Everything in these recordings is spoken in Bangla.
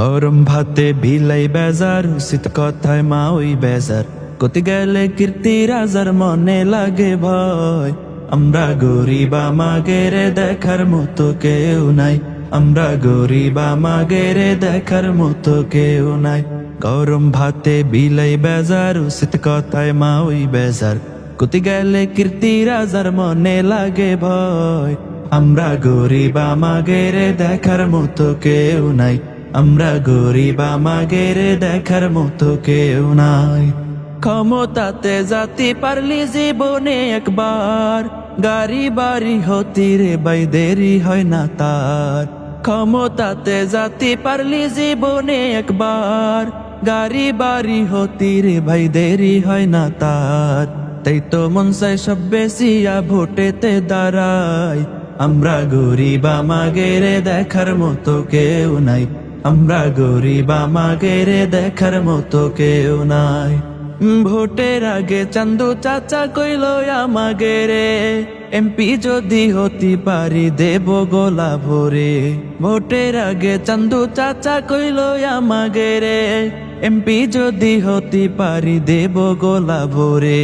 গরম ভাতে বিলাই বেজার শীত কথায় মা ওই বেজার। কতি গেলে কীর্তি রাজার মনে লাগে ভয়। আমরা গরিব, আমাগের দেখার মতো কেউ নাই। আমরা গরিব, আমাগের দেখার মতো কেউ নাই। গরম ভাতে বিলাই বেজার শীত কথায় মা ওই বেজার। কতি গেলে কীর্তি রাজার মনে লাগে ভয়। আমরা গরিব, আমাগের দেখার মতো কেউ নাই। আমরা গরিব, আমাগের দেখার মতো কেউ নাই। ক্ষমতাতে জাতি পারলি জীবনে একবার, গাড়ি বাড়ি হতি রে বাই দেরি হয় না তার। ক্ষমতাতে জাতি পারলি জীবনে একবার, গাড়ি বাড়ি হতি রে ভাই, দেরি হয় না তার। তাই তো মন চাই সব বেশিয়া ভোটেতে দাঁড়াই। আমরা গরিব, আমাগের দেখার মতো কেউ নাই। আমরা গরিব, আমাগের দেখার মতো কেউ নাই। ভোটের আগে চান্দু চাচা কইল, আমাগেরে এমপি যদি হতি পারি, দেব গোলা ভরে। ভোটের আগে চান্দু চাচা কইল, আমাগেরে এমপি যদি হতি পারি, দেব গোলা ভরে।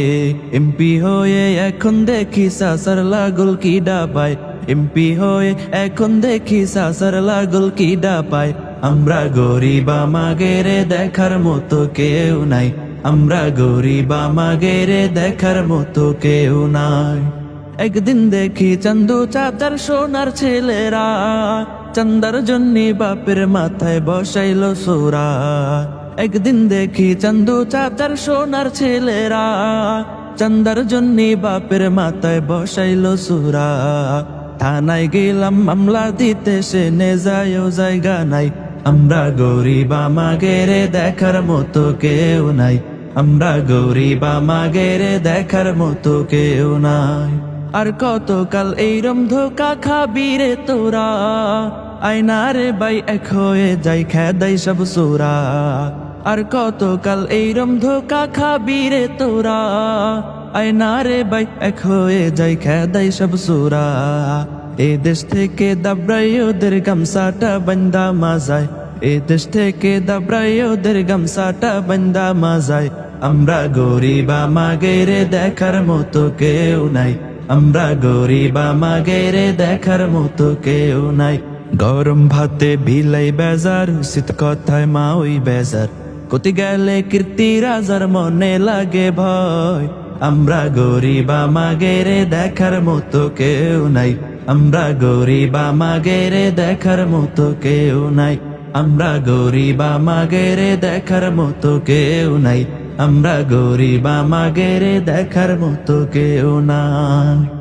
এমপি হয়ে এখন দেখি সাসার লাগল কি ডাবায় এমপি হয়ে এখন দেখি সাসার লাগল কি ডাবায় আমরা গরিব, আমাগের দেখার মতো কেউ নাই। আমরা গরিব, আমাগের দেখার মতো কেউ নাই। একদিন দেখি চন্দু চাচার সোনার ছেলেরা, চন্দার জন্যে বাপের মাথায় বসাইল সোরা। একদিন দেখি চন্দু চাচার সোনার ছেলেরা, চন্দার জন্যে বাপের মাথায় বসাইল সুরা। থানায় গেলাম, মামলা দিতে সে নে যায় জায়গা নাই। আমরা গরিব, আমাগের দেখার মতো কেউ নাই। আমরা গরিব, আমাগের দেখার মতো কেউ নাই। আর কতকাল এইরম ধোকা খাবি রে তোরা? আয়নারে বাই এক হয়ে যাই, খেদাই সব সোরা। আর কতকাল এইরম ধোকা খাবি রে তোরা? আয়নারে বাই এক হয়ে যাই, খেদাই সব সোরা। এ দেশ থেকে দাবড়াই ওদের গামসাটা বন্দা মাজায়। এ দেশ থেকে দাবড়াই ওদের গামসাটা বন্দা মাজায়। আমরা গরিব, আমাগের দেখার মতো কেউ নাই। আমরা গরিব, আমাগের দেখার মতো কেউ নাই। গরম ভাতে বিলাই বেজার শীত কথায় মা ওই বেজার। কতি গেলে কীর্তি রাজার মনে লাগে ভয়। আমরা গরিব, আমাগের দেখার মতো কেউ নাই। আমরা গরিব, আমাগের দেখার মতো কেউ নাই। আমরা গরিব, আমাগের দেখার মতো কেউ নাই। আমরা গরিব, আমাগের দেখার মতো কেউ নাই।